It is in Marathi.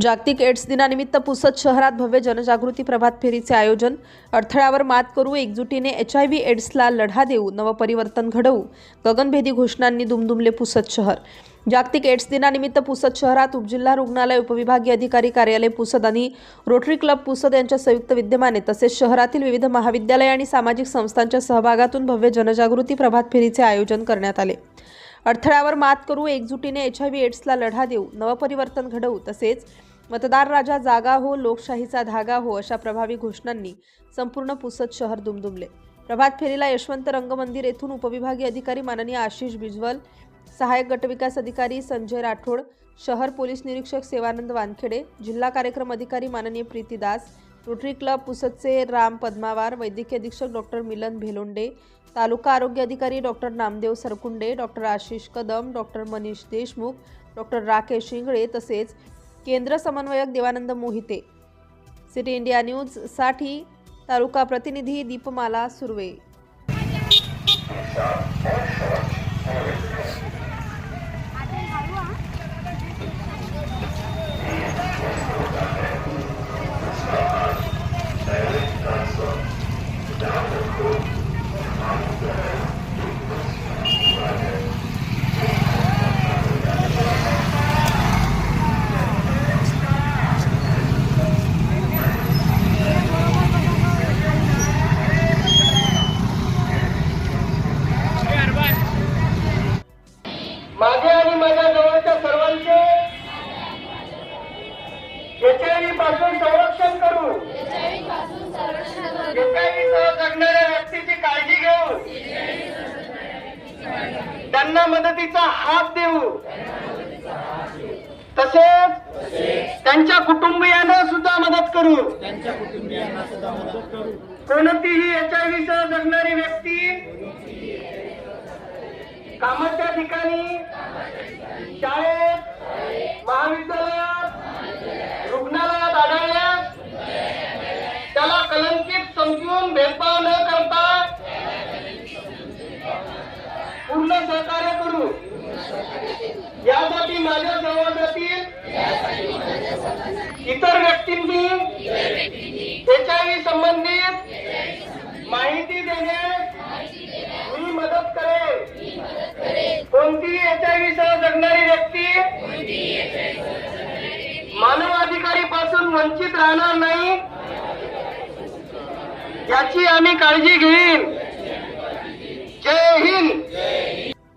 जागतिक एड्स दिनानिमित्त पुसद शहरात भव्य जनजागृती प्रभात फेरीचे आयोजन. अडथळ्यावर मात करू एकजुटीने एच आय व्ही एड्सला लढा देऊ नवपरिवर्तन घडवू गगनभेदी घोषणांनी दुमदुमले पुसद शहर. जागतिक एड्स दिनानिमित्त पुसद शहरात उपजिल्हा रुग्णालय उपविभागीय अधिकारी कार्यालय पुसद आणि रोटरी क्लब पुसद यांच्या संयुक्त विद्यमाने तसेच शहरातील विविध महाविद्यालय आणि सामाजिक संस्थांच्या सहभागातून भव्य जनजागृती प्रभात फेरीचे आयोजन करण्यात आले. अडथळ्यावर मात करू एकजुटीने एच आय व्ही एड्सला लढा देऊ नवपरिवर्तन घडवू तसेच मतदार राजा जागा हो लोकशाहीचा धागा हो अशा प्रभावी घोषणांनी संपूर्ण पुसद शहर दुमदुमले. प्रभात फेरीला यशवंत रंगमंदिर येथून उपविभागीय अधिकारी माननीय आशिष बिजवल सहाय्यक गटविकास अधिकारी संजय राठोड शहर पोलीस निरीक्षक सेवानंद वानखेडे जिल्हा कार्यक्रम अधिकारी माननीय प्रीती दास रोटरी क्लब पुसदचे राम पद्मावार वैद्यकीय अधीक्षक डॉक्टर मिलन भेलोंडे तालुका आरोग्य अधिकारी doctor Namdev Sarkunde doctor Ashish Kadam doctor Manish Deshmukh doctor Rakesh Shingale तसेच केंद्र समन्वयक देवानंद मोहिते. सिटी इंडिया न्यूजसाठी तालुका प्रतिनिधी दीपमाला सुर्वे. पासून संरक्षण करू. जगणाऱ्या व्यक्तीची काळजी घेऊ. त्यांना मदतीचा हात देऊ. तसेच त्यांच्या कुटुंबियांना सुद्धा मदत करू. कोणतीही एचआयव्ही सह जगणारी व्यक्ती कामाच्या ठिकाणी शाळेत भेदभाव न करता पूर्ण सहकार्य करू. यासाठी माझ्या समाजातील इतर व्यक्तींनी त्याच्याही संबंधित माहिती देणे मी मदत करेन. कोणतीही एच आय व्ही सह जगणारी व्यक्ती मानव अधिकारी पासून वंचित राहणार नाही. याची आम्ही काळजी घेईन. जय हिंद.